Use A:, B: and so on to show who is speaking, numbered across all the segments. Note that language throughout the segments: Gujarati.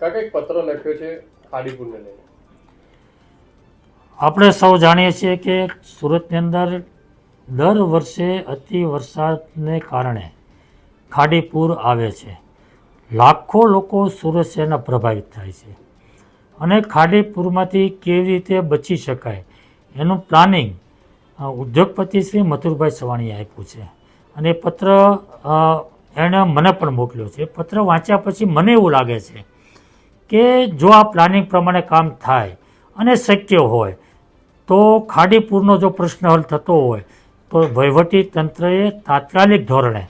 A: કાકા એક પત્ર લખ્યો છે ખાડીપુરને લઈને?
B: આપણે સૌ જાણીએ છીએ કે સુરતની અંદર દર વર્ષે અતિ વરસાદને કારણે ખાડીપુર આવે છે. લાખો લોકો સુરત શહેરના પ્રભાવિત થાય છે. અને ખાડીપુરમાંથી કેવી રીતે બચી શકાય એનું પ્લાનિંગ ઉદ્યોગપતિ શ્રી મથુરભાઈ સવાણીએ આપ્યું છે. અને પત્ર એણે મને પણ મોકલ્યો છે. પત્ર વાંચ્યા પછી મને એવું લાગે છે કે જો આ પ્લાનિંગ પ્રમાણે કામ થાય અને શક્ય હોય, તો ખાડીપુરનો જો પ્રશ્ન હલ થતો હોય, તો વહીવટી તંત્રએ તાત્કાલિક ધોરણે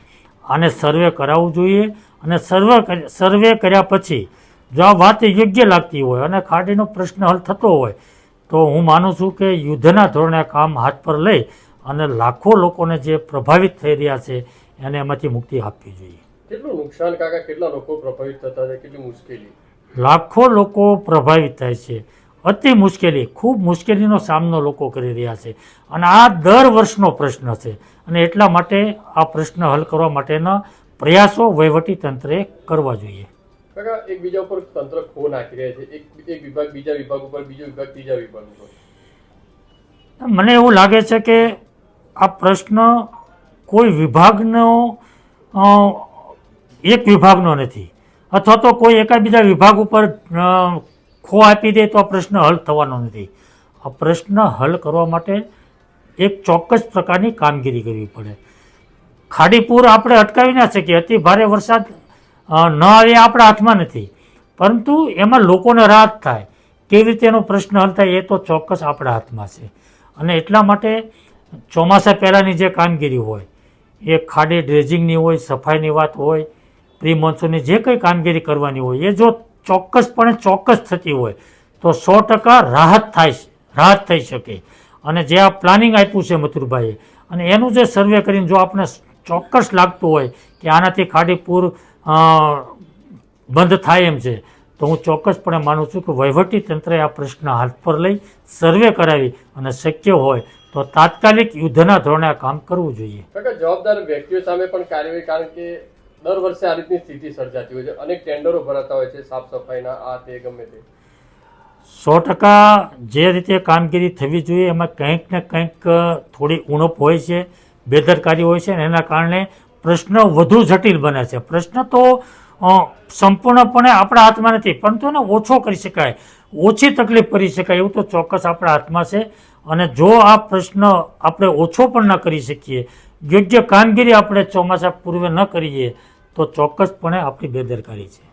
B: આને સર્વે કરાવવું જોઈએ અને સર્વે સર્વે કર્યા પછી જો આ વાત યોગ્ય લાગતી હોય અને ખાડીનો પ્રશ્ન હલ થતો હોય, તો હું માનું છું કે યુદ્ધના ધોરણે કામ હાથ પર લઈ અને લાખો લોકોને જે પ્રભાવિત થઈ રહ્યા છે, એને એમાંથી મુક્તિ આપવી જોઈએ.
A: કેટલું નુકસાન કાકા? કેટલા લોકો પ્રભાવિત થતા છે? કેટલી મુશ્કેલી?
B: લાખો લોકો પ્રભાવિત થાય છે. અતિ મુશ્કેલી ખૂબ મુશ્કેલીનો સામનો લોકો કરી રહ્યા છે. અને આ દર વર્ષનો પ્રશ્ન છે. અને એટલા માટે આ પ્રશ્ન હલ કરવા માટેના પ્રયાસો તંત્રએ કરવા જોઈએ.
A: એકબીજા ઉપર તંત્ર ખો નાખી રહ્યા છે. એક એક વિભાગ બીજા વિભાગ ઉપર બીજો વિભાગ ત્રીજા વિભાગ ઉપર.
B: મને એવું લાગે છે કે આ પ્રશ્ન કોઈ વિભાગનો એક વિભાગનો નથી. અથવા તો કોઈ એકાબીજા વિભાગ ઉપર ખો આપી દે તો આ પ્રશ્ન હલ થવાનો નથી. આ પ્રશ્ન હલ કરવા માટે એક ચોક્કસ પ્રકારની કામગીરી કરવી પડે. ખાડીપુર આપણે અટકાવી ના શકીએ. અતિ ભારે વરસાદ ન આવે આપણા હાથમાં નથી. પરંતુ એમાં લોકોને રાહત થાય. કેવી રીતે એનો પ્રશ્ન હલ થાય એ તો ચોક્કસ આપણા હાથમાં છે. અને એટલા માટે ચોમાસા પહેલાંની જે કામગીરી હોય, એ ખાડી ડ્રેજિંગની હોય, સફાઈની વાત હોય પ્રી મોન્સૂનની જે કંઈ કામગીરી કરવાની હોય, એ જો ચોક્કસપણે ચોક્કસ થતી હોય, તો સો ટકા રાહત થાય રાહત થઈ શકે. અને જે આ પ્લાનિંગ આપ્યું છે મથુરભાઈએ, અને એનું જે સર્વે કરીને જો આપણે ચોક્કસ લાગતું હોય કે આનાથી ખાડીપુર બંધ થાય એમ છે, તો હું ચોક્કસપણે માનું છું કે વહીવટી તંત્રએ આ પ્રશ્ન હાથ પર લઈ સર્વે કરાવી અને શક્ય હોય તો તાત્કાલિક યુદ્ધના ધોરણે આ કામ કરવું જોઈએ.
A: જવાબદાર વ્યક્તિઓ સામે પણ કાર્યવાહી, કારણ કે દર વર્ષે આ રીતની સ્થિતિ સર્જાતી હોય છે. અનેક ટેન્ડરો ભરાતા હોય છે સાફ સફાઈના, આ તે ગમે તે.
B: સો ટકા જે રીતે કામગીરી થવી જોઈએ, એમાં કંઈક ને કંઈક થોડી ઉણપ હોય છે, બેદરકારી હોય છે ને એના કારણે પ્રશ્ન વધુ જટિલ બને છે. પ્રશ્ન તો સંપૂર્ણપણે આપણા હાથમાં નથી, પરંતુ એને ઓછો કરી શકાય. ઓછી તકલીફ કરી શકાય, એવું તો ચોક્કસ આપણા હાથમાં છે. અને જો આ પ્રશ્ન આપણે ઓછો પણ ન કરી શકીએ, યોગ્ય કામગીરી આપણે ચોમાસા પૂર્વે ન કરીએ તો ચોક્કસપણે આપણી બેદરકારી છે.